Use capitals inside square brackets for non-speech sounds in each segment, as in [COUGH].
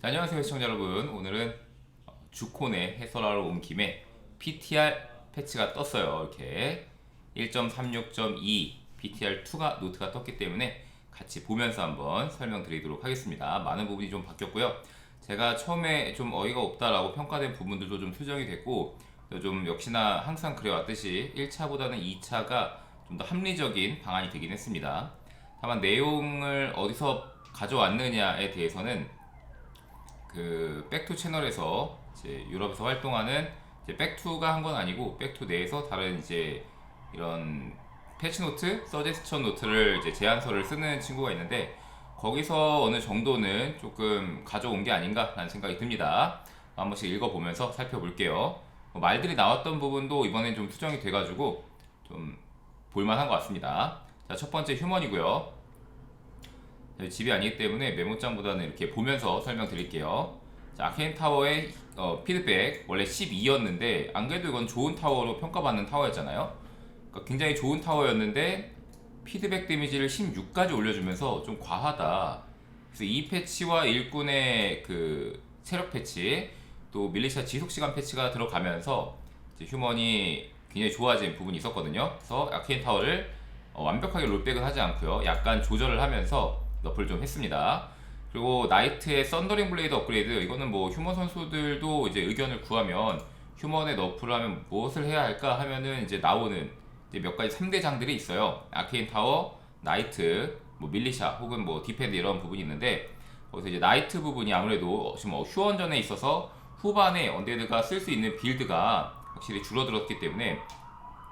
자, 안녕하세요 시청자 여러분. 오늘은 어, 주콘에 해설하러 온 김에 PTR 패치가 떴어요. 이렇게. 1.36.2 PTR2가 노트가 떴기 때문에 같이 보면서 한번 설명드리도록 하겠습니다. 많은 부분이 좀 바뀌었고요. 제가 처음에 좀 어이가 없다라고 평가된 부분들도 좀 수정이 됐고 또좀 역시나 항상 그래왔듯이 1차보다는 2차가 좀 더 합리적인 방안이 되긴 했습니다. 다만 내용을 어디서 가져왔느냐에 대해서는 그 백투 채널에서 이제 유럽에서 활동하는 이제 백투가 한 건 아니고 백투 내에서 다른 이제 이런 패치 노트, 서제스천 노트를 이제 제안서를 쓰는 친구가 있는데 거기서 어느 정도는 조금 가져온 게 아닌가라는 생각이 듭니다. 한 번씩 읽어보면서 살펴볼게요. 뭐 말들이 나왔던 부분도 이번엔 좀 수정이 돼가지고 좀 볼만한 것 같습니다. 자, 첫 번째 휴먼이고요. 저희 집이 아니기 때문에 메모장보다는 이렇게 보면서 설명드릴게요. 자, 아케인 타워의 어, 피드백 원래 12였는데 안 그래도 이건 좋은 타워로 평가받는 타워였잖아요. 그러니까 굉장히 좋은 타워였는데 피드백 데미지를 16까지 올려주면서 좀 과하다. 그래서 이 패치와 일꾼의 그 체력 패치 또 밀리샤 지속 시간 패치가 들어가면서 휴먼이 굉장히 좋아진 부분이 있었거든요. 그래서 아케인 타워를 어, 완벽하게 롤백은 하지 않고요. 약간 조절을 하면서 너프를 좀 했습니다. 그리고 나이트의 썬더링 블레이드 업그레이드 이거는 뭐 휴먼 선수들도 이제 의견을 구하면 휴먼의 너프를 하면 무엇을 해야 할까 하면은 이제 나오는 이제 몇 가지 3대 장들이 있어요. 아케인 타워, 나이트, 뭐 밀리샤 혹은 뭐 디펜드 이런 부분이 있는데 거기서 이제 나이트 부분이 아무래도 지금 어, 휴원전에 있어서 후반에 언데드가 쓸 수 있는 빌드가 확실히 줄어들었기 때문에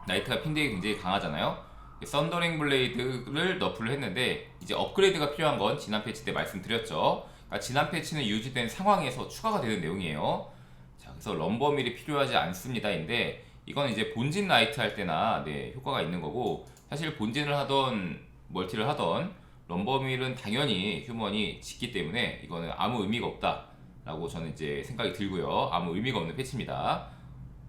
나이트가 핀덱이 굉장히 강하잖아요. 썬더링 블레이드를 너프를 했는데 이제 업그레이드가 필요한 건 지난 패치 때 말씀드렸죠. 그러니까 지난 패치는 유지된 상황에서 추가가 되는 내용이에요. 자, 그래서 럼버밀이 필요하지 않습니다인데 이건 이제 본진 나이트 할 때나 네, 효과가 있는 거고 사실 본진을 하던 멀티를 하던 럼버밀은 당연히 휴먼이 짓기 때문에 이거는 아무 의미가 없다라고 저는 이제 생각이 들고요. 아무 의미가 없는 패치입니다.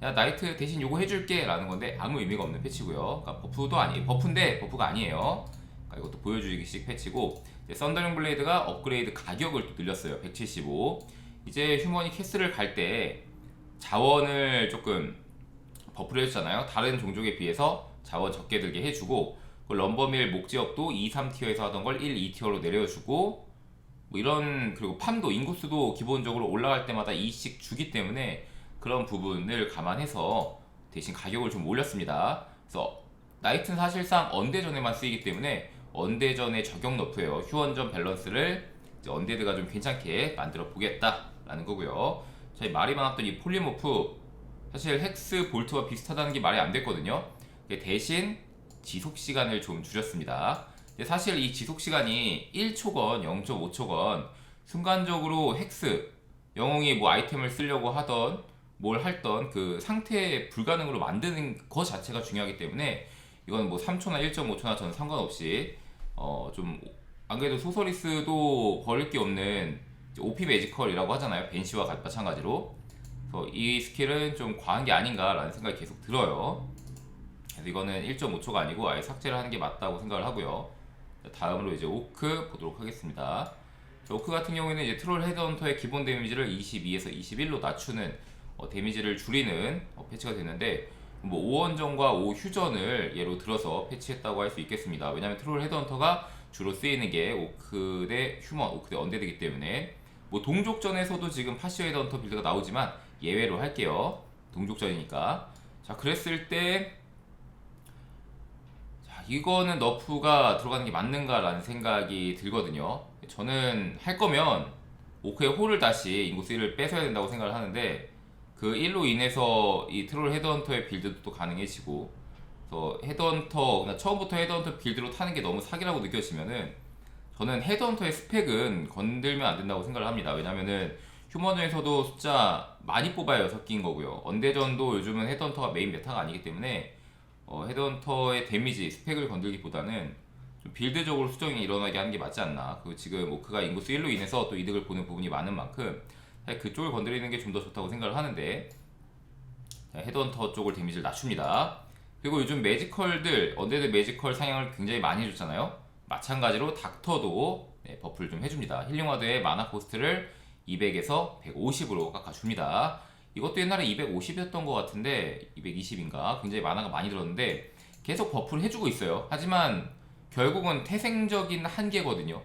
야 나이트 대신 요거 해줄게 라는 건데 아무 의미가 없는 패치고요. 그러니까 버프도 아니 버프인데 버프가 아니에요. 그러니까 이것도 보여주기식 패치고 이제 썬더링 블레이드가 업그레이드 가격을 또 늘렸어요. 175 이제 휴먼이 캐스를 갈때 자원을 조금 버프를 해주잖아요. 다른 종족에 비해서 자원 적게 들게 해주고 그 럼버밀 목지역도 2, 3티어에서 하던 걸 1, 2티어로 내려주고 뭐 이런 그리고 팜도 인구수도 기본적으로 올라갈 때마다 2씩 주기 때문에 그런 부분을 감안해서 대신 가격을 좀 올렸습니다. 그래서 나이트는 사실상 언대전에만 쓰이기 때문에 언대전의 적용 너프예요. 휴원전 밸런스를 언데드가 좀 괜찮게 만들어 보겠다라는 거고요. 저희 말이 많았던 이 폴리모프 사실 헥스 볼트와 비슷하다는 게 말이 안 됐거든요. 대신 지속 시간을 좀 줄였습니다. 사실 이 지속 시간이 1초건 0.5초건 순간적으로 헥스 영웅이 뭐 아이템을 쓰려고 하던 뭘 할던 그 상태 불가능으로 만드는 것 자체가 중요하기 때문에 이건 뭐 3초나 1.5초나 저는 상관없이 어 좀 안 그래도 소서리스도 버릴 게 없는 OP 매지컬이라고 하잖아요. 벤시와 같- 마찬가지로. 그래서 이 스킬은 좀 과한 게 아닌가라는 생각이 계속 들어요. 그래서 이거는 1.5초가 아니고 아예 삭제를 하는 게 맞다고 생각을 하고요. 자, 다음으로 이제 오크 보도록 하겠습니다. 자, 오크 같은 경우에는 이제 트롤 헤드헌터의 기본 데미지를 22에서 21로 낮추는 어, 데미지를 줄이는 어, 패치가 됐는데 뭐 5원전과 5휴전을 예로 들어서 패치했다고 할 수 있겠습니다. 왜냐하면 트롤 헤드헌터가 주로 쓰이는 게 오크 대 휴먼, 오크 대 언데드이기 때문에 뭐 동족전에서도 지금 파시오 헤드헌터 빌드가 나오지만 예외로 할게요. 동족전이니까. 자 그랬을 때 자, 이거는 너프가 들어가는 게 맞는가라는 생각이 들거든요. 저는 할 거면 오크의 홀을 다시 인구 3를 뺏어야 된다고 생각을 하는데 그 일로 인해서 이 트롤 헤드헌터의 빌드도 또 가능해지고 그래서 헤드헌터 그냥 처음부터 헤드헌터 빌드로 타는 게 너무 사기라고 느껴지면은 저는 헤드헌터의 스펙은 건들면 안 된다고 생각을 합니다. 왜냐면은 휴머전에서도 숫자 많이 뽑아요 섞인 거고요. 언대전도 요즘은 헤드헌터가 메인 메타가 아니기 때문에 어, 헤드헌터의 데미지 스펙을 건들기보다는 좀 빌드적으로 수정이 일어나게 하는 게 맞지 않나. 그 지금 오크가 인구수 1로 인해서 또 이득을 보는 부분이 많은 만큼 그쪽을 건드리는 게 좀 더 좋다고 생각을 하는데 자, 헤드헌터 쪽을 데미지를 낮춥니다. 그리고 요즘 매지컬들 언데드 매지컬 상향을 굉장히 많이 해줬잖아요. 마찬가지로 닥터도 네, 버프를 좀 해줍니다. 힐링와드의 마나 코스트를 200에서 150으로 깎아줍니다. 이것도 옛날에 250이었던 것 같은데 220인가 굉장히 만화가 많이 들었는데 계속 버프를 해주고 있어요. 하지만 결국은 태생적인 한계거든요.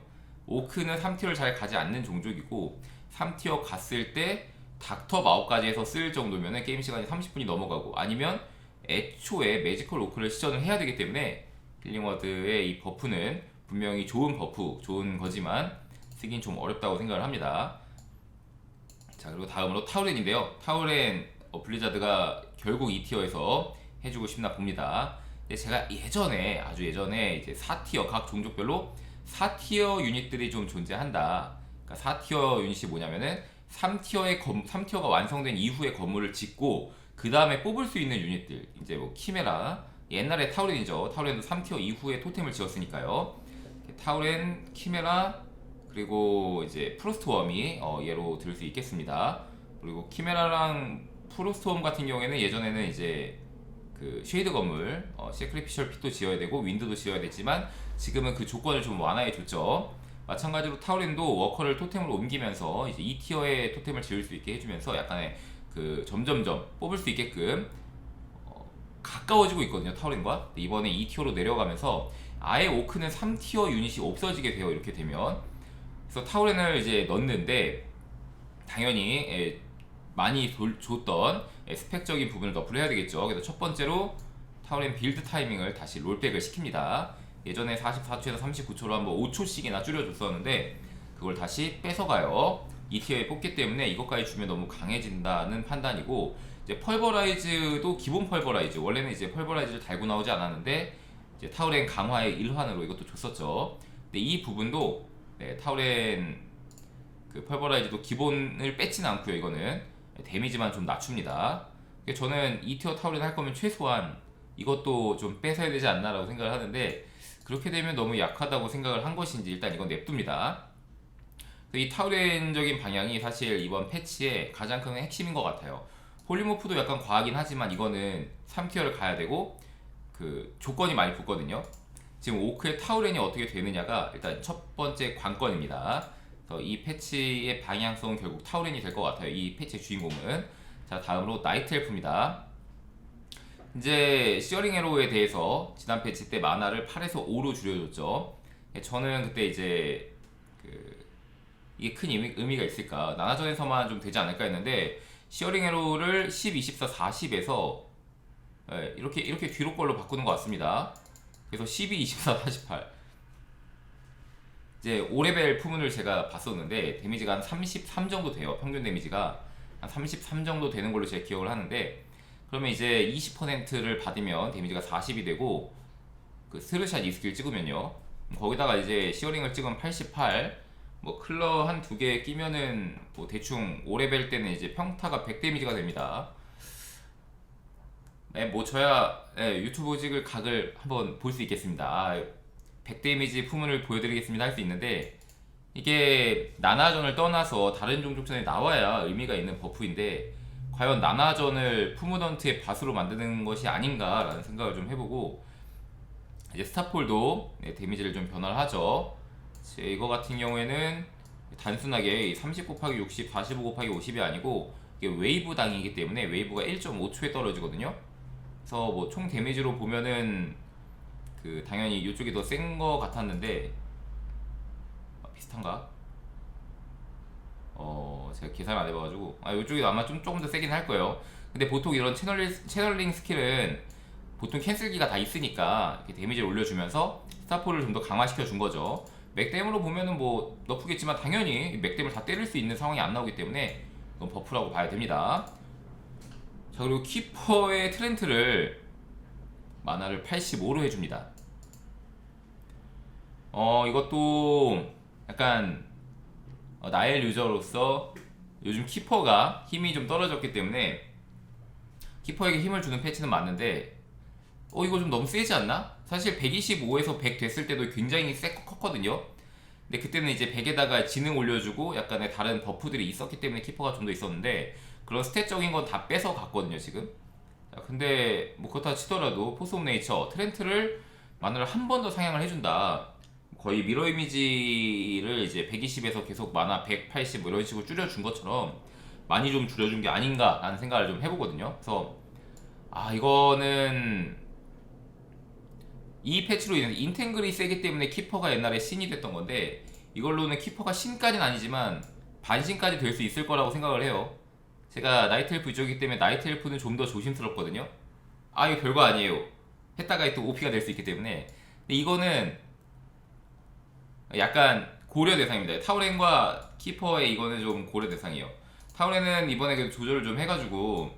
오크는 3티어를 잘 가지 않는 종족이고 3티어 갔을 때 닥터 마우까지 해서 쓸 정도면 게임 시간이 30분이 넘어가고 아니면 애초에 매지컬 오크를 시전을 해야 되기 때문에 힐링워드의 이 버프는 분명히 좋은 버프, 좋은 거지만 쓰긴 좀 어렵다고 생각을 합니다. 자 그리고 다음으로 타우렌인데요. 타우렌 어, 블리자드가 결국 이 티어에서 해주고 싶나 봅니다. 근데 제가 예전에 아주 예전에 이제 4티어 각 종족별로 4티어 유닛들이 좀 존재한다. 그러니까 4티어 유닛이 뭐냐면은 3티어의 검, 3티어가 완성된 이후에 건물을 짓고 그 다음에 뽑을 수 있는 유닛들 이제 뭐 키메라 옛날에 타우렌이죠. 타우렌도 3티어 이후에 토템을 지었으니까요. 타우렌, 키메라 그리고 이제 프로스트웜이 어, 예로 들 수 있겠습니다. 그리고 키메라랑 프로스트웜 같은 경우에는 예전에는 이제 그 쉐이드 건물, 어, 세크리피셜 핏도 지어야 되고 윈드도 지어야 됐지만 지금은 그 조건을 좀 완화해 줬죠. 마찬가지로 타우렌도 워커를 토템으로 옮기면서 이제 2티어의 토템을 지을 수 있게 해주면서 약간의 그 점점점 뽑을 수 있게끔 어, 가까워지고 있거든요 타우렌과. 근데 이번에 2티어로 내려가면서 아예 오크는 3티어 유닛이 없어지게 돼요 이렇게 되면. 그래서 타우렌을 이제 넣는데 당연히 예, 많이 돌, 줬던 예, 스펙적인 부분을 너프를 해야 되겠죠. 그래서 첫 번째로 타우렌 빌드 타이밍을 다시 롤백을 시킵니다 예전에 44초에서 39초로 한번 5초씩이나 줄여줬었는데 그걸 다시 뺏어가요. 이 티어에 뽑기 때문에 이것까지 주면 너무 강해진다는 판단이고 이제 펄버라이즈도 기본 펄버라이즈 원래는 이제 펄버라이즈를 달고 나오지 않았는데 이제 타우렌 강화의 일환으로 이것도 줬었죠. 근데 이 부분도 네, 타우렌 그 펄버라이즈도 기본을 뺏진 않고요. 이거는 데미지만 좀 낮춥니다. 저는 이 티어 타우렌 할 거면 최소한 이것도 좀 뺏어야 되지 않나라고 생각을 하는데 그렇게 되면 너무 약하다고 생각을 한 것인지 일단 이건 냅둡니다. 이 타우렌적인 방향이 사실 이번 패치의 가장 큰 핵심인 것 같아요. 폴리모프도 약간 과하긴 하지만 이거는 3티어를 가야 되고 그 조건이 많이 붙거든요. 지금 오크의 타우렌이 어떻게 되느냐가 일단 첫 번째 관건입니다. 그래서 이 패치의 방향성은 결국 타우렌이 될 것 같아요. 이 패치의 주인공은. 자 다음으로 나이트 엘프입니다. 이제 시어링 에로에 대해서 지난 패치 때 만화를 8에서 5로 줄여줬죠. 저는 그때 이제 그 이게 큰 의미, 가 있을까 나나전에서만 좀 되지 않을까 했는데 시어링 에로를 10, 24, 40에서 이렇게 이렇게 뒤로 걸로 바꾸는 것 같습니다. 그래서 12, 24, 48 이제 5레벨 품문을 제가 봤었는데 데미지가 한 33 정도 돼요. 평균 데미지가 한 33 정도 되는 걸로 제가 기억을 하는데 그러면 이제 20%를 받으면 데미지가 40이 되고 그 스르샷 이 스킬 찍으면요. 거기다가 이제 시어링을 찍으면 88. 뭐 클러 한 두 개 끼면은 뭐 대충 5레벨 때는 이제 평타가 100 데미지가 됩니다. 네, 뭐 저야 네, 유튜브 찍을 각을 한번 볼 수 있겠습니다. 100 데미지 품을 보여드리겠습니다 할 수 있는데 이게 나나전을 떠나서 다른 종족전에 나와야 의미가 있는 버프인데 과연 나나전을 푸무던트의 밭으로 만드는 것이 아닌가라는 생각을 좀 해보고 이제 스타폴도 네, 데미지를 좀 변화를 하죠. 이거 같은 경우에는 단순하게 30 곱하기 60, 45 곱하기 50이 아니고 이게 웨이브 당이기 때문에 웨이브가 1.5초에 떨어지거든요. 그래서 뭐 총 데미지로 보면은 그 당연히 이쪽이 더 센 거 같았는데 아, 비슷한가? 어 제가 계산 안 해봐가지고 아 이쪽이 아마 좀 조금 더 세긴 할 거예요. 근데 보통 이런 채널링, 채널링 스킬은 보통 캔슬기가 다 있으니까 이렇게 데미지를 올려주면서 스타폴을 좀더 강화시켜 준 거죠. 맥댐으로 보면은 뭐 너프겠지만 당연히 맥댐을 다 때릴 수 있는 상황이 안 나오기 때문에 이건 버프라고 봐야 됩니다. 자 그리고 키퍼의 트렌트를 만화를 85로 해줍니다. 어 이것도 약간 어, 나의 유저로서 요즘 키퍼가 힘이 좀 떨어졌기 때문에 키퍼에게 힘을 주는 패치는 맞는데 어 이거 좀 너무 세지 않나? 사실 125에서 100 됐을 때도 굉장히 세고 컸거든요. 근데 그때는 이제 100에다가 지능 올려주고 약간의 다른 버프들이 있었기 때문에 키퍼가 좀 더 있었는데 그런 스탯적인 건 다 뺏어 갔거든요 지금. 자, 근데 뭐 그렇다 치더라도 포스 오브 네이처 트렌트를 마늘을 한 번 더 상향을 해준다. 거의 미러 이미지를 이제 120에서 계속 만화 180 뭐 이런 식으로 줄여준 것처럼 많이 좀 줄여준 게 아닌가라는 생각을 좀 해보거든요. 그래서 아 이거는 이 패치로 인해서 인텐글이 세기 때문에 키퍼가 옛날에 신이 됐던 건데 이걸로는 키퍼가 신까지는 아니지만 반신까지 될 수 있을 거라고 생각을 해요. 제가 나이트 엘프 유저이기 때문에 나이트 엘프는 좀 더 조심스럽거든요. 아 이거 별거 아니에요. 했다가 또 OP가 될 수 있기 때문에 근데 이거는 약간 고려 대상입니다. 타우렌과 키퍼의 이거는 좀 고려 대상이에요. 타우렌은 이번에 그 조절을 좀 해가지고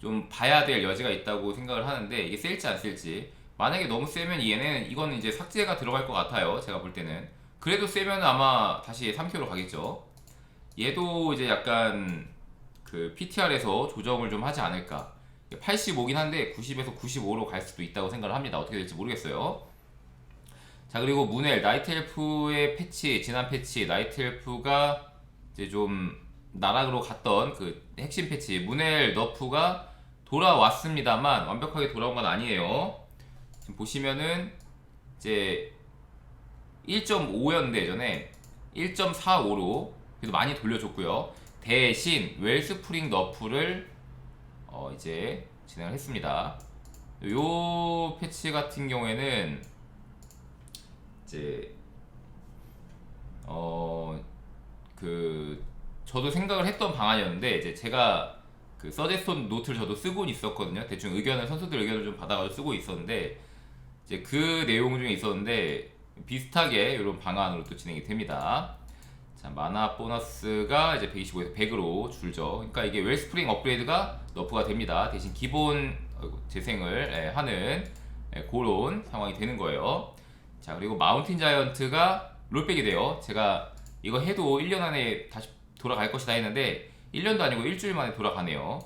좀 봐야 될 여지가 있다고 생각을 하는데 이게 셀지 안 셀지 만약에 너무 세면 얘는 이거는 이제 삭제가 들어갈 것 같아요. 제가 볼 때는 그래도 세면 아마 다시 3kg로 가겠죠. 얘도 이제 약간 그 PTR에서 조정을 좀 하지 않을까. 85긴 한데 90에서 95로 갈 수도 있다고 생각을 합니다. 어떻게 될지 모르겠어요. 자 그리고 문엘 나이트 엘프의 패치 지난 패치 나이트 엘프가 이제 좀 나락으로 갔던 그 핵심 패치 문엘 너프가 돌아왔습니다만 완벽하게 돌아온 건 아니에요. 지금 보시면은 이제 1.5였는데 예전에 1.45로 그래도 많이 돌려줬고요. 대신 웰스프링 너프를 어 이제 진행을 했습니다. 요 패치 같은 경우에는 이제 어 그 저도 생각을 했던 방안이었는데 이제 제가 그 서제스톤 노트를 저도 쓰고 있었거든요. 대충 의견을 선수들 의견을 좀 받아가지고 쓰고 있었는데 이제 그 내용 중에 있었는데 비슷하게 이런 방안으로 또 진행이 됩니다. 자 마나 보너스가 이제 125에서 100으로 줄죠. 그러니까 이게 웰스프링 업그레이드가 너프가 됩니다. 대신 기본 재생을 예, 하는 예, 그런 상황이 되는 거예요. 자 그리고 마운틴 자이언트가 롤백이 돼요. 제가 이거 해도 1년 안에 다시 돌아갈 것이다 했는데 1년도 아니고 일주일 만에 돌아가네요.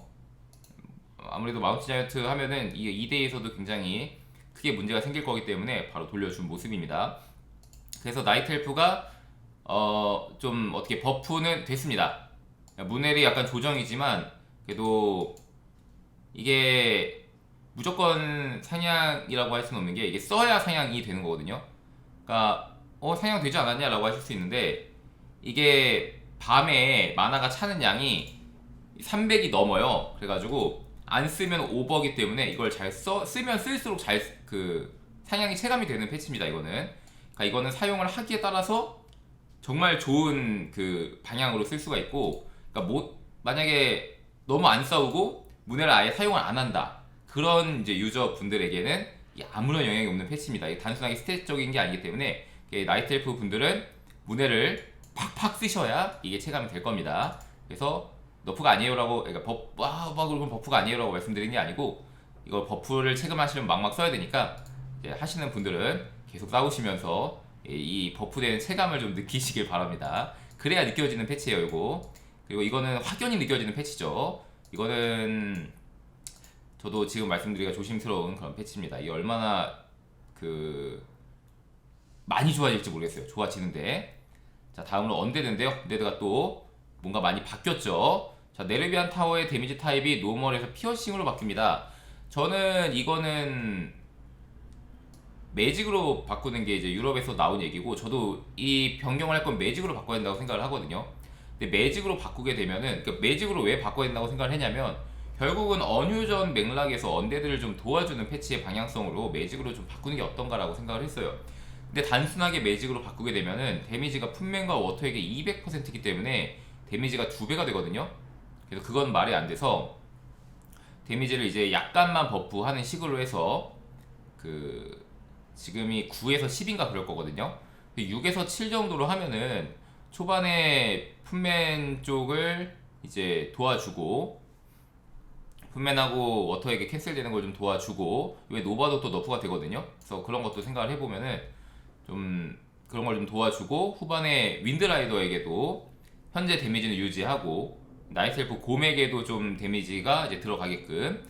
아무래도 마운틴 자이언트 하면은 이게 2대에서도 굉장히 크게 문제가 생길 거기 때문에 바로 돌려준 모습입니다. 그래서 나이트 엘프가 어, 좀 어떻게 버프는 됐습니다. 문헬이 약간 조정이지만 그래도 이게 무조건 사냥이라고 할 수는 없는 게 이게 써야 사냥이 되는 거거든요. 그러니까 어 사냥 되지 않았냐라고 하실 수 있는데 이게 밤에 만화가 차는 양이 300이 넘어요. 그래가지고 안 쓰면 오버기 때문에 이걸 잘 써 쓰면 쓸수록 잘그 사냥이 체감이 되는 패치입니다. 이거는 그러니까 이거는 사용을 하기에 따라서 정말 좋은 그 방향으로 쓸 수가 있고 그러니까 뭐 만약에 너무 안 싸우고 문해를 아예 사용을 안 한다 그런 이제 유저 분들에게는 이 아무런 영향이 없는 패치입니다. 단순하게 스탯적인 게 아니기 때문에 이게 나이트 엘프 분들은 문해를 팍팍 쓰셔야 이게 체감이 될 겁니다. 그래서 너프가 아니에요라고 그러니까 버, 와, 와 그러면 버프가 아니에요라고 말씀드리는 게 아니고 이거 버프를 체감하시려면 막막 써야 되니까 하시는 분들은 계속 싸우시면서 이- 이 버프되는 체감을 좀 느끼시길 바랍니다. 그래야 느껴지는 패치예요, 이거. 그리고 이거는 확연히 느껴지는 패치죠. 이거는 저도 지금 말씀드리기가 조심스러운 그런 패치입니다. 이게 얼마나 그 많이 좋아질지 모르겠어요. 좋아지는데. 자, 다음으로 언데드인데요. 언데드가 또 뭔가 많이 바뀌었죠. 자, 네르비안 타워의 데미지 타입이 노멀에서 피어싱으로 바뀝니다. 저는 이거는 매직으로 바꾸는 게 이제 유럽에서 나온 얘기고 저도 이 변경을 할 건 매직으로 바꿔야 된다고 생각을 하거든요. 근데 매직으로 바꾸게 되면은 그 매직으로 왜 바꿔야 된다고 생각을 했냐면 결국은 언유전 맥락에서 언데드를 좀 도와주는 패치의 방향성으로 매직으로 좀 바꾸는 게 어떤가라고 생각을 했어요. 근데 단순하게 매직으로 바꾸게 되면은 데미지가 품맨과 워터에게 200%이기 때문에 데미지가 두 배가 되거든요. 그래서 그건 말이 안 돼서 데미지를 이제 약간만 버프하는 식으로 해서 그 지금이 9에서 10인가 그럴 거거든요. 6에서 7 정도로 하면은 초반에 품맨 쪽을 이제 도와주고 품맨하고 워터에게 캔슬되는 걸 좀 도와주고 왜 노바도 또 너프가 되거든요. 그래서 그런 것도 생각을 해보면은 좀 그런 걸 좀 도와주고 후반에 윈드라이더에게도 현재 데미지는 유지하고 나이트엘프 곰에게도 좀 데미지가 이제 들어가게끔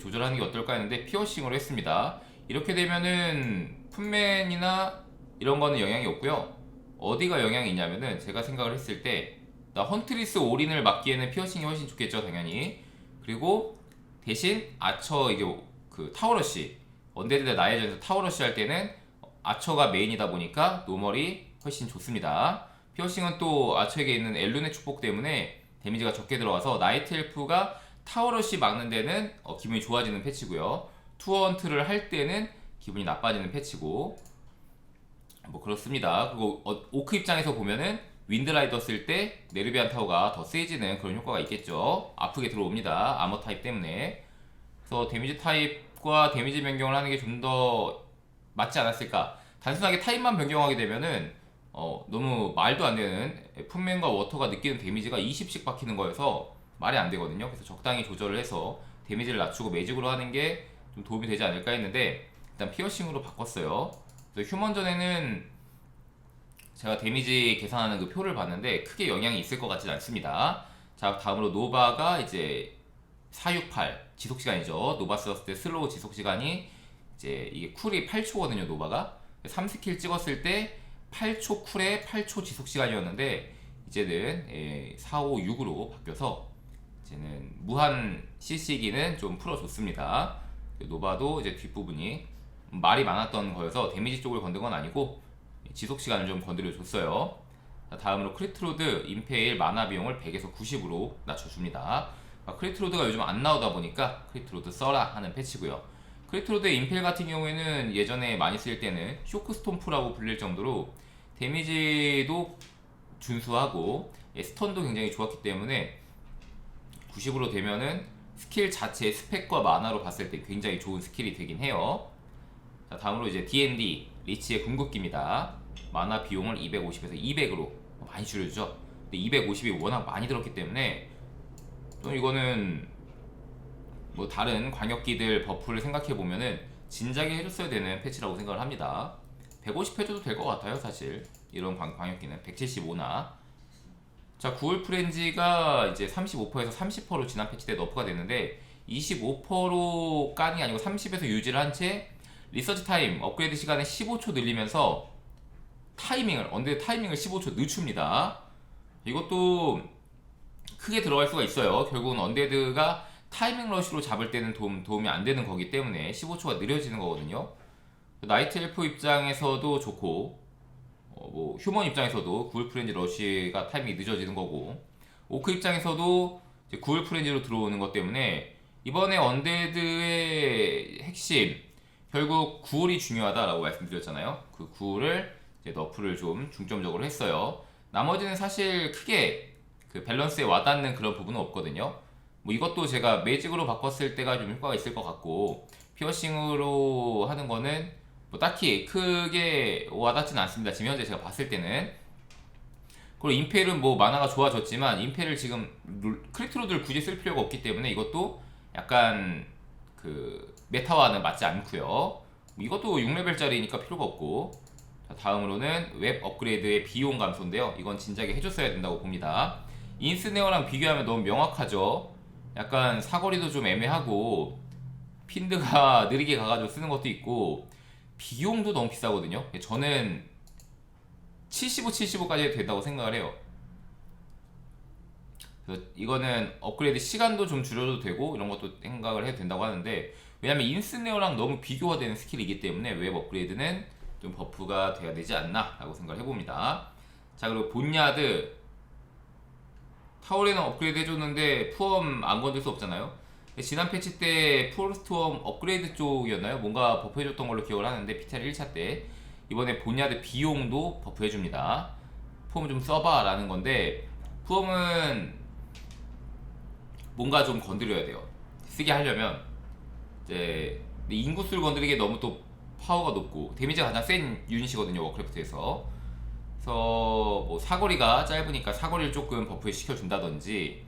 조절하는 게 어떨까 했는데 피어싱으로 했습니다. 이렇게 되면은 품맨이나 이런 거는 영향이 없고요. 어디가 영향이 있냐면은 제가 생각을 했을 때 나 헌트리스 올인을 막기에는 피어싱이 훨씬 좋겠죠 당연히 그리고 대신 아처 이게 그 타워러시 언데드 나의전에서 타워러시 할 때는 아처가 메인이다 보니까 노멀이 훨씬 좋습니다. 피어싱은 또 아처에게 있는 엘룬의 축복 때문에 데미지가 적게 들어와서 나이트 엘프가 타워러시 막는 데는 어, 기분이 좋아지는 패치고요. 투어헌트를 할 때는 기분이 나빠지는 패치고 뭐 그렇습니다. 그리고 어, 오크 입장에서 보면은 윈드라이더 쓸 때 네르비안 타워가 더 세지는 그런 효과가 있겠죠. 아프게 들어옵니다. 아머 타입 때문에. 그래서 데미지 타입과 데미지 변경을 하는 게 좀 더 맞지 않았을까? 단순하게 타입만 변경하게 되면은 어, 너무 말도 안 되는 품맨과 워터가 느끼는 데미지가 20씩 박히는 거여서 말이 안 되거든요. 그래서 적당히 조절을 해서 데미지를 낮추고 매직으로 하는 게 좀 도움이 되지 않을까 했는데 일단 피어싱으로 바꿨어요. 그래서 휴먼전에는 제가 데미지 계산하는 그 표를 봤는데 크게 영향이 있을 것 같진 않습니다. 자, 다음으로 노바가 이제 468 지속 시간이죠. 노바 썼을 때 슬로우 지속 시간이 이제 이게 쿨이 8초거든요, 노바가. 3스킬 찍었을 때 8초 쿨에 8초 지속 시간이었는데 이제는 예, 456으로 바뀌어서 이제는 무한 CC기는 좀 풀어줬습니다. 노바도 이제 뒷부분이 말이 많았던 거여서 데미지 쪽을 건든 건 아니고 지속 시간을 좀 건드려 줬어요. 자, 다음으로 크리트로드 임페일 마나 비용을 100에서 90으로 낮춰줍니다. 아, 크리트로드가 요즘 안 나오다 보니까 크리트로드 써라 하는 패치고요. 크리트로드의 임페일 같은 경우에는 예전에 많이 쓸 때는 쇼크 스톰프라고 불릴 정도로 데미지도 준수하고 예, 스턴도 굉장히 좋았기 때문에 90으로 되면은 스킬 자체의 스펙과 만화로 봤을 때 굉장히 좋은 스킬이 되긴 해요. 자, 다음으로 이제 D&D 리치의 궁극기입니다. 만화 비용을 250에서 200으로 많이 줄여주죠. 근데 250이 워낙 많이 들었기 때문에 또 이거는 뭐 다른 광역기들 버프를 생각해 보면은 진작에 해줬어야 되는 패치라고 생각을 합니다. 150 해줘도 될 것 같아요, 사실. 이런 광, 광역기는 175나. 자, 구울 프렌지가 이제 35%에서 30%로 지난 패치 때 너프가 됐는데 25%로 깐이 아니고 30에서 유지를 한 채 리서치 타임 업그레이드 시간을 15초 늘리면서 타이밍을 언제 타이밍을 15초 늦춥니다. 이것도 크게 들어갈 수가 있어요. 결국은 언데드가 타이밍 러쉬로 잡을 때는 도움, 도움이 안 되는 거기 때문에 15초가 느려지는 거거든요. 나이트 엘프 입장에서도 좋고 어, 뭐 휴먼 입장에서도 구울 프렌즈 러쉬가 타이밍이 늦어지는 거고 오크 입장에서도 구울 프렌즈로 들어오는 것 때문에 이번에 언데드의 핵심 결국 구울이 중요하다라고 말씀드렸잖아요. 그 구울을 이제 너프를 좀 중점적으로 했어요. 나머지는 사실 크게 그 밸런스에 와닿는 그런 부분은 없거든요. 뭐 이것도 제가 매직으로 바꿨을 때가 좀 효과가 있을 것 같고 피어싱으로 하는 거는 뭐 딱히 크게 와닿지는 않습니다. 지금 현재 제가 봤을 때는 그리고 임페일은 뭐 만화가 좋아졌지만 임페일을 지금 룰- 크리트로드를 굳이 쓸 필요가 없기 때문에 이것도 약간 그 메타와는 맞지 않고요. 이것도 6레벨짜리니까 필요가 없고 자, 다음으로는 웹 업그레이드의 비용 감소인데요. 이건 진작에 해줬어야 된다고 봅니다. 인스네어랑 비교하면 너무 명확하죠. 약간 사거리도 좀 애매하고 핀드가 [LAUGHS] 느리게 가가지고 쓰는 것도 있고 비용도 너무 비싸거든요. 저는 75, 75까지 해도 된다고 생각을 해요. 그래서 이거는 업그레이드 시간도 좀 줄여도 되고 이런 것도 생각을 해도 된다고 하는데 왜냐면 인스네어랑 너무 비교가 되는 스킬이기 때문에 웹 업그레이드는 좀 버프가 돼야 되지 않나 라고 생각을 해봅니다. 자 그리고 본야드 타워레는 업그레이드 해줬는데 푸엄 안 건들 수 없잖아요. 지난 패치 때 푸어스트웜 업그레이드 쪽이었나요? 뭔가 버프해줬던 걸로 기억을 하는데 PTR 1차 때 이번에 본야드 비용도 버프해줍니다. 푸엄 좀 써봐 라는 건데 푸엄은 뭔가 좀 건드려야 돼요. 쓰게 하려면 이제 인구수를 건드리기에 너무 또 파워가 높고 데미지가 가장 센 유닛이거든요 워크래프트에서. 그래서 뭐 사거리가 짧으니까 사거리를 조금 버프에 시켜준다든지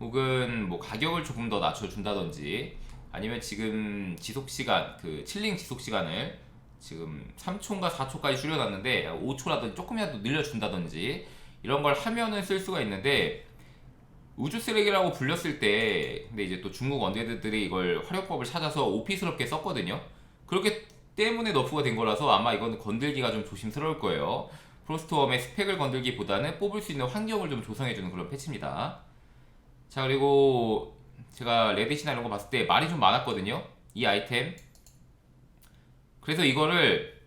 혹은 뭐 가격을 조금 더 낮춰준다든지 아니면 지금 지속 시간 그 칠링 지속 시간을 지금 3초인가 4초까지 줄여놨는데 5초라도 조금이라도 늘려준다든지 이런 걸 하면은 쓸 수가 있는데 우주 쓰레기라고 불렸을 때 근데 이제 또 중국 언데드들이 이걸 활용법을 찾아서 오피스럽게 썼거든요. 그렇게 때문에 너프가 된 거라서 아마 이거는 건들기가 좀 조심스러울 거예요. 프로스트웜의 스펙을 건들기보다는 뽑을 수 있는 환경을 좀 조성해주는 그런 패치입니다. 자 그리고 제가 레딧이나 이런 거 봤을 때 말이 좀 많았거든요. 이 아이템. 그래서 이거를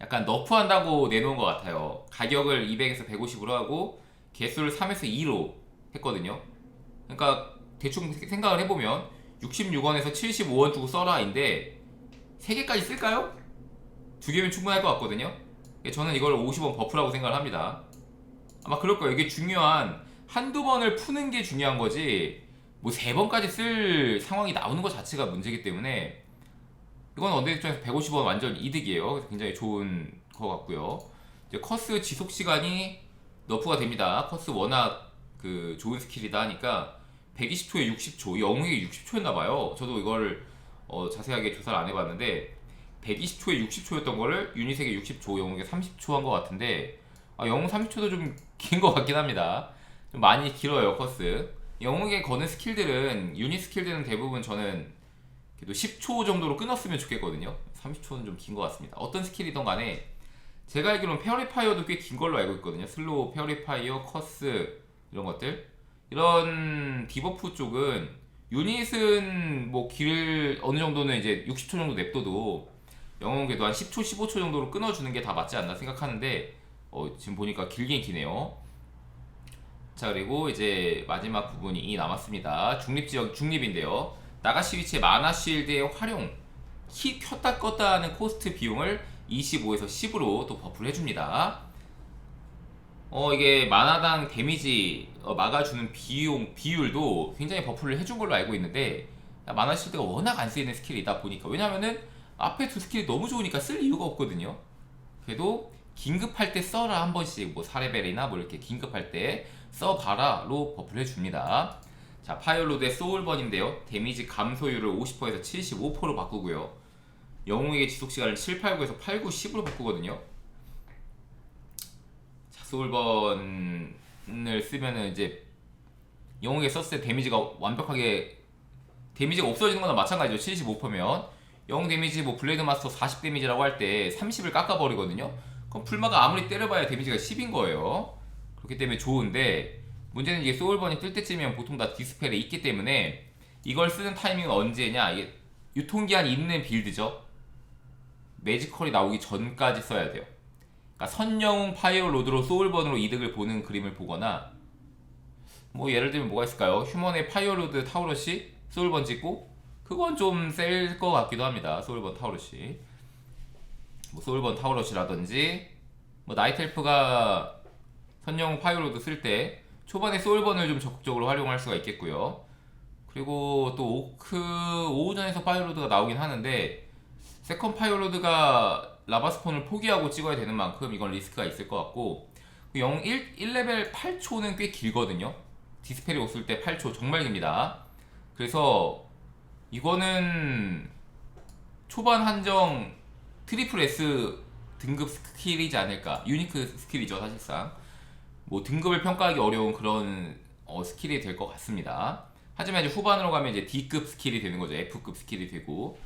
약간 너프한다고 내놓은 것 같아요. 가격을 200에서 150으로 하고 개수를 3에서 2로 했거든요. 그러니까 대충 생각을 해보면 66원에서 75원 주고 써라인데 3개까지 쓸까요? 두 개면 충분할 것 같거든요. 저는 이걸 50원 버프라고 생각을 합니다. 아마 그럴 거예요. 이게 중요한 한두 번을 푸는 게 중요한 거지 뭐 세 번까지 쓸 상황이 나오는 것 자체가 문제이기 때문에 이건 언더 입장에서 150원 완전 이득이에요. 굉장히 좋은 것 같고요. 이제 커스 지속 시간이 너프가 됩니다. 커스 워낙 그 좋은 스킬이다 하니까 120초에 60초, 영웅이 60초였나 봐요. 저도 이걸 어, 자세하게 조사를 안 해봤는데 120초에 60초였던 거를 유니색에 60초, 영웅에 30초 한 것 같은데 아, 영웅 30초도 좀 [LAUGHS] 긴 것 같긴 합니다. 좀 많이 길어요 커스. 영웅에 거는 스킬들은 유닛 스킬들은 대부분 저는 그래도 10초 정도로 끊었으면 좋겠거든요. 30초는 좀 긴 것 같습니다. 어떤 스킬이든 간에 제가 알기로는 페어리파이어도 꽤 긴 걸로 알고 있거든요. 슬로우, 페어리파이어, 커스 이런 것들. 이런 디버프 쪽은 유닛은 뭐 길 어느 정도는 이제 60초 정도 냅둬도 영웅 궤도 한 10초, 15초 정도로 끊어주는 게 다 맞지 않나 생각하는데 어, 지금 보니까 길긴 기네요. 자 그리고 이제 마지막 부분이 남았습니다. 중립 지역 중립인데요. 나가시 위치의 마나 쉴드의 활용 키 켰다 껐다 하는 코스트 비용을 25에서 10으로 또 버프를 해줍니다. 어 이게 마나당 데미지 어, 막아주는 비용 비율도 굉장히 버프를 해준 걸로 알고 있는데 마나 쉴드가 워낙 안 쓰이는 스킬이다 보니까 왜냐면은 앞에 두 스킬이 너무 좋으니까 쓸 이유가 없거든요. 그래도 긴급할 때 써라 한 번씩 뭐 사레벨이나 뭐 이렇게 긴급할 때 써봐라로 버프를 해줍니다. 자 파이어로드의 소울번인데요. 데미지 감소율을 50%에서 75%로 바꾸고요. 영웅에게 지속 시간을 7, 8, 9에서 8, 9, 10으로 바꾸거든요. 자 소울번을 쓰면은 이제 영웅에 썼을 때 데미지가 완벽하게 데미지가 없어지는 거나 마찬가지죠. 75%면 영웅 데미지 뭐 블레이드 마스터 40 데미지라고 할 때 30을 깎아 버리거든요. 그럼 풀마가 아무리 때려봐야 데미지가 10인 거예요. 그렇기 때문에 좋은데 문제는 이게 소울번이 뜰 때쯤이면 보통 다 디스펠에 있기 때문에 이걸 쓰는 타이밍은 언제냐 이게 유통기한 있는 빌드죠. 매지컬이 나오기 전까지 써야 돼요. 그러니까 선영웅 파이어 로드로 소울번으로 이득을 보는 그림을 보거나 뭐 예를 들면 뭐가 있을까요? 휴먼의 파이어 로드 타우러시 소울번 찍고 그건 좀 셀 것 같기도 합니다. 소울번 타우러시 뭐 소울번 타우러시라든지 뭐 나이텔프가 선영 파이어 로드 쓸 때 초반에 소울번을 좀 적극적으로 활용할 수가 있겠고요. 그리고 또 오크 오전에서 파이어 로드가 나오긴 하는데 세컨 파이어 로드가 라바스폰을 포기하고 찍어야 되는 만큼 이건 리스크가 있을 것 같고 0 1, 1레벨 8초는 꽤 길거든요. 디스펠이 없을 때 8초 정말 깁니다. 그래서 이거는 초반 한정 트리플 S 등급 스킬이지 않을까 유니크 스킬이죠 사실상 뭐 등급을 평가하기 어려운 그런 어, 스킬이 될 것 같습니다. 하지만 이제 후반으로 가면 이제 D급 스킬이 되는 거죠. F급 스킬이 되고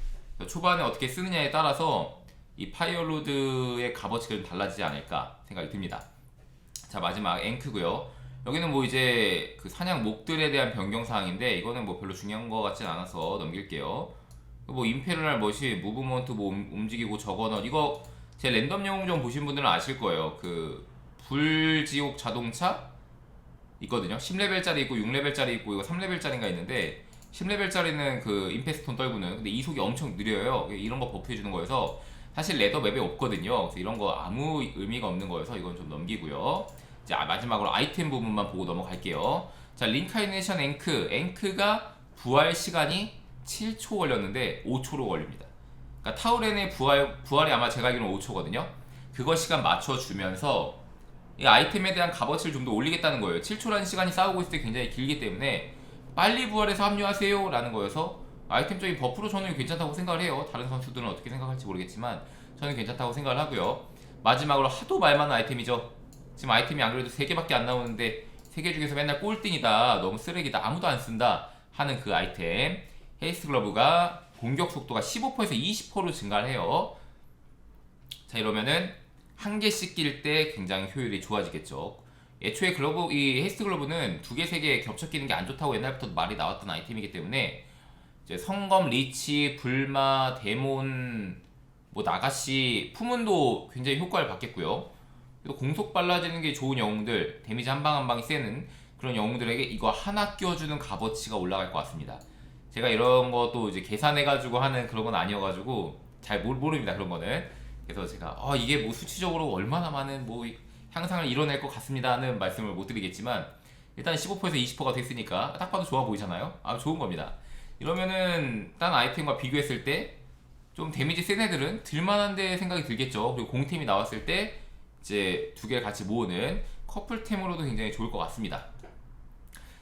초반에 어떻게 쓰느냐에 따라서 이 파이어로드의 값어치가 좀 달라지지 않을까 생각이 듭니다. 자 마지막 앵크고요. 여기는 뭐 이제 그 사냥 목들에 대한 변경 사항인데 이거는 뭐 별로 중요한 것 같진 않아서 넘길게요. 뭐 임페르날 멋이 무브먼트 뭐 움- 움직이고 저거는 이거 제 랜덤 영웅전 보신 분들은 아실 거예요. 그 불지옥 자동차 있거든요. 10레벨짜리 있고 6레벨짜리 있고 이거 3레벨짜리가 있는데 10레벨짜리는 그 임페스톤 떨구는 근데 이속이 엄청 느려요. 이런 거 버프해 주는 거여서 사실 레더 맵에 없거든요. 그래서 이런 거 아무 의미가 없는 거여서 이건 좀 넘기고요. 자 마지막으로 아이템 부분만 보고 넘어갈게요. 자 링카이네이션 앵크 앵크가 부활 시간이 7초 걸렸는데 5초로 걸립니다. 그러니까 타우렌의 부활 부활이 아마 제가 알기로는 5초거든요. 그거 시간 맞춰 주면서 이 아이템에 대한 값어치를 좀 더 올리겠다는 거예요. 7초라는 시간이 싸우고 있을 때 굉장히 길기 때문에 빨리 부활해서 합류하세요 라는 거여서 아이템적인 버프로 저는 괜찮다고 생각을 해요. 다른 선수들은 어떻게 생각할지 모르겠지만 저는 괜찮다고 생각을 하고요. 마지막으로 하도 말 많은 아이템이죠. 지금 아이템이 안 그래도 3개밖에 안 나오는데 3개 중에서 맨날 꼴등이다. 너무 쓰레기다. 아무도 안 쓴다. 하는 그 아이템. 헤이스트 글러브가 공격 속도가 15%에서 20%로 증가를 해요. 자 이러면은 한 개씩 낄 때 굉장히 효율이 좋아지겠죠. 애초에 글러브 이 헤이스트 글러브는 두 개 세 개 겹쳐 끼는 게 안 좋다고 옛날부터 말이 나왔던 아이템이기 때문에 이제 성검, 리치, 불마, 데몬 뭐 나가시 품은도 굉장히 효과를 받겠고요. 그리고 공속 빨라지는 게 좋은 영웅들, 데미지 한 방 한 방이 세는 그런 영웅들에게 이거 하나 끼워주는 값어치가 올라갈 것 같습니다. 제가 이런 것도 이제 계산해가지고 하는 그런 건 아니어가지고 잘 모릅니다 그런 거는. 그래서 제가 어, 이게 뭐 수치적으로 얼마나 많은 뭐 향상을 이뤄낼 것 같습니다는 말씀을 못 드리겠지만 일단 15%에서 20%가 됐으니까 딱 봐도 좋아 보이잖아요. 아 좋은 겁니다. 이러면은 딴 아이템과 비교했을 때 좀 데미지 센 애들은 들만한데 생각이 들겠죠. 그리고 공템이 나왔을 때 이제 두 개를 같이 모으는 커플템으로도 굉장히 좋을 것 같습니다.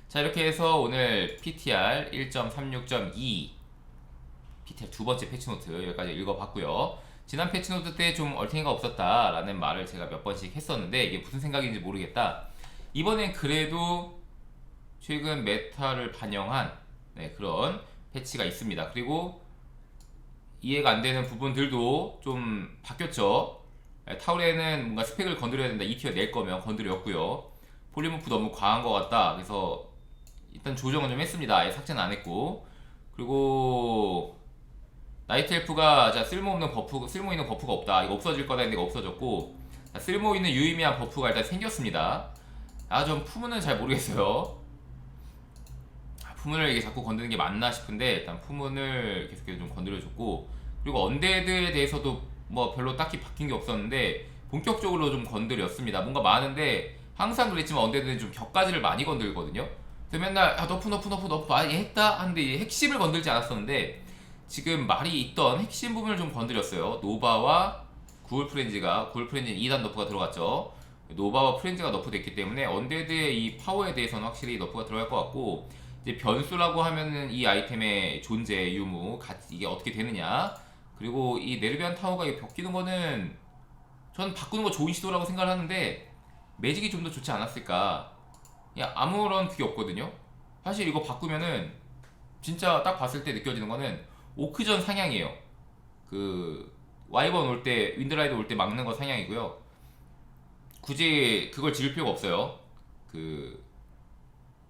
자 이렇게 해서 오늘 PTR 1.36.2 PTR 두 번째 패치노트 여기까지 읽어봤고요. 지난 패치노트 때 좀 얼탱이가 없었다라는 말을 제가 몇 번씩 했었는데 이게 무슨 생각인지 모르겠다. 이번엔 그래도 최근 메타를 반영한 네, 그런 패치가 있습니다. 그리고 이해가 안 되는 부분들도 좀 바뀌었죠. 네, 타울에는 뭔가 스펙을 건드려야 된다. 2티어 낼 거면 건드렸고요. 폴리모프 너무 과한 것 같다. 그래서 일단 조정은 좀 했습니다. 아예 삭제는 안 했고. 그리고 나이트 엘프가 자 쓸모없는 버프 쓸모 있는 버프가 없다. 이거 없어질 거다 했는데 없어졌고 자, 쓸모 있는 유의미한 버프가 일단 생겼습니다. 아좀 푸문은 잘 모르겠어요. 아, 푸문을 이게 자꾸 건드는 게 맞나 싶은데 일단 푸문을 계속해서 좀 건드려줬고 그리고 언데드에 대해서도 뭐 별로 딱히 바뀐 게 없었는데 본격적으로 좀 건드렸습니다. 뭔가 많은데 항상 그랬지만 언데드는 좀 격가지를 많이 건들거든요. 그래서 맨날 아, 너프 너프 너프 너프 많이 했다 하는데 이 핵심을 건들지 않았었는데 지금 말이 있던 핵심 부분을 좀 건드렸어요. 노바와 구울 프렌즈가 구울 프렌즈는 2단 너프가 들어갔죠. 노바와 프렌즈가 너프 됐기 때문에 언데드의 이 파워에 대해서는 확실히 너프가 들어갈 것 같고 이제 변수라고 하면은 이 아이템의 존재 유무 같이 이게 어떻게 되느냐. 그리고 이 네르비안 타워가 이 벽끼는 거는 전 바꾸는 거 좋은 시도라고 생각을 하는데 매직이 좀 더 좋지 않았을까. 야 아무런 그게 없거든요. 사실 이거 바꾸면은 진짜 딱 봤을 때 느껴지는 거는 오크전 상향이에요. 그 와이번 올 때 윈드라이더 올때 막는 거 상향이고요. 굳이 그걸 지을 필요가 없어요. 그,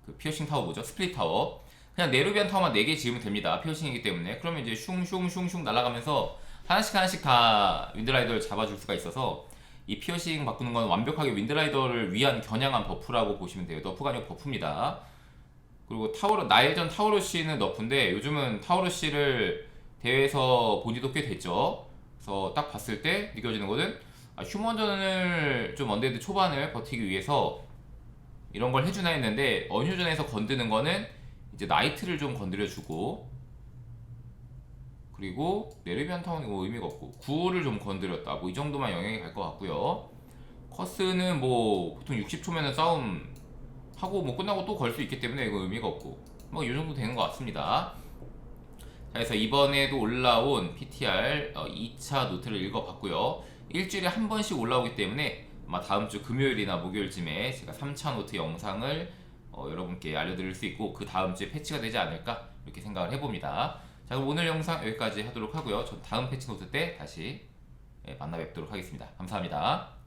그 피어싱 타워 뭐죠? 스플릿 타워. 그냥 네르비안 타워만 4개 지으면 됩니다. 피어싱이기 때문에. 그러면 이제 슝슝슝슝 날아가면서 하나씩 하나씩 다 윈드라이더를 잡아줄 수가 있어서 이 피어싱 바꾸는 건 완벽하게 윈드라이더를 위한 겨냥한 버프라고 보시면 돼요. 너프가 아니고 버프입니다. 그리고 타워로 나일전 타워로시는 너프인데 요즘은 타워로시를 대회에서 본 지도 꽤 됐죠. 그래서 딱 봤을 때 느껴지는 거는 아, 휴먼전을 좀 언데드 초반을 버티기 위해서 이런 걸 해주나 했는데 언휴전에서 건드는 거는 이제 나이트를 좀 건드려주고 그리고 네르비안 타운이 뭐 의미가 없고 구호를 좀 건드렸다. 뭐 이 정도만 영향이 갈 것 같고요. 커스는 뭐 보통 60초면은 싸움 하고 뭐 끝나고 또 걸 수 있기 때문에 이거 의미가 없고 뭐 이 정도 되는 것 같습니다. 자 그래서 이번에도 올라온 PTR 2차 노트를 읽어봤고요. 일주일에 한 번씩 올라오기 때문에 아마 다음 주 금요일이나 목요일쯤에 제가 3차 노트 영상을 어, 여러분께 알려드릴 수 있고 그 다음 주에 패치가 되지 않을까 이렇게 생각을 해봅니다. 자 그럼 오늘 영상 여기까지 하도록 하고요. 전 다음 패치 노트 때 다시 예, 만나 뵙도록 하겠습니다. 감사합니다.